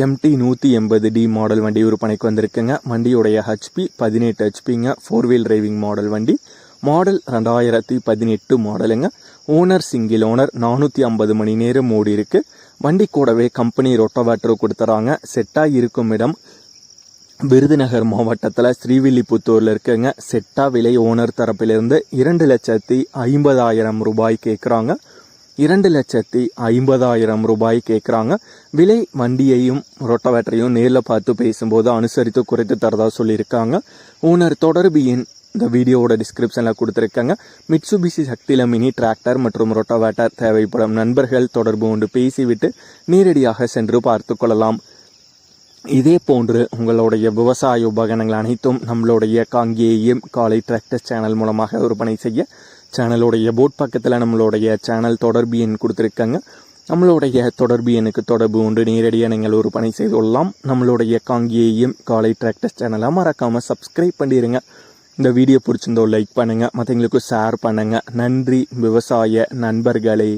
Empty நூற்றி எண்பது D model வண்டி விற்பனைக்கு வந்திருக்குங்க. வண்டியுடைய ஹச்பி பதினெட்டு ஹெச்பிங்க ஃபோர் வீல் டிரைவிங் மாடல் வண்டி. மாடல் ரெண்டாயிரத்தி பதினெட்டு மாடலுங்க ஓனர் சிங்கிள் ஓனர் நானூற்றி ஐம்பது மணி நேரம் ஓடி இருக்குது வண்டி கூடவே கம்பெனி ரொட்டோவேட்டர் கொடுத்துறாங்க. செட்டாக இருக்கும் இடம் விருதுநகர் மாவட்டத்தில் ஸ்ரீவில்லிபுத்தூரில் இருக்குங்க. செட்டா விலை ஓனர் தரப்பிலிருந்து இரண்டு லட்சத்தி ஐம்பதாயிரம் ரூபாய் கேட்குறாங்க இரண்டு லட்சத்தி ஐம்பதாயிரம் ரூபாய் கேட்குறாங்க விலை வண்டியையும் ரொட்டவேட்டரையும் நேரில் பார்த்து பேசும்போது அனுசரித்து குறைத்து தரதா சொல்லியிருக்காங்க. ஓனர் தொடர்பு எண் இந்த வீடியோவோட டிஸ்கிரிப்ஷனில் கொடுத்துருக்காங்க. மிட்சுபிசி சக்தில மினி டிராக்டர் மற்றும் ரொட்டவேட்டர் தேவைப்படும் நண்பர்கள் தொடர்பு கொண்டு பேசிவிட்டு நேரடியாக சென்று பார்த்து கொள்ளலாம். இதே போன்று உங்களுடைய விவசாய உபகரணங்கள் அனைத்தும் நம்மளுடைய காங்கேயம் காலை டிராக்டர் சேனல் மூலமாக விற்பனை செய்ய சேனலுடைய போட் பக்கத்தில் நம்மளுடைய சேனல் தொடர்பு எண் கொடுத்துருக்காங்க. நம்மளுடைய தொடர்பு எண்ணுக்கு தொடர்பு உண்டு. நேரடியாக நீங்கள் ஒரு பணி செய்து கொள்ளலாம். நம்மளுடைய காங்கியையும் காலை டிராக்டர் சேனலாக மறக்காமல் சப்ஸ்கிரைப் பண்ணிடுங்க இந்த வீடியோ பிடிச்சிருந்தோ லைக் பண்ணுங்கள் மற்றவங்களுக்கும் ஷேர் பண்ணுங்கள் நன்றி. விவசாய நண்பர்களே.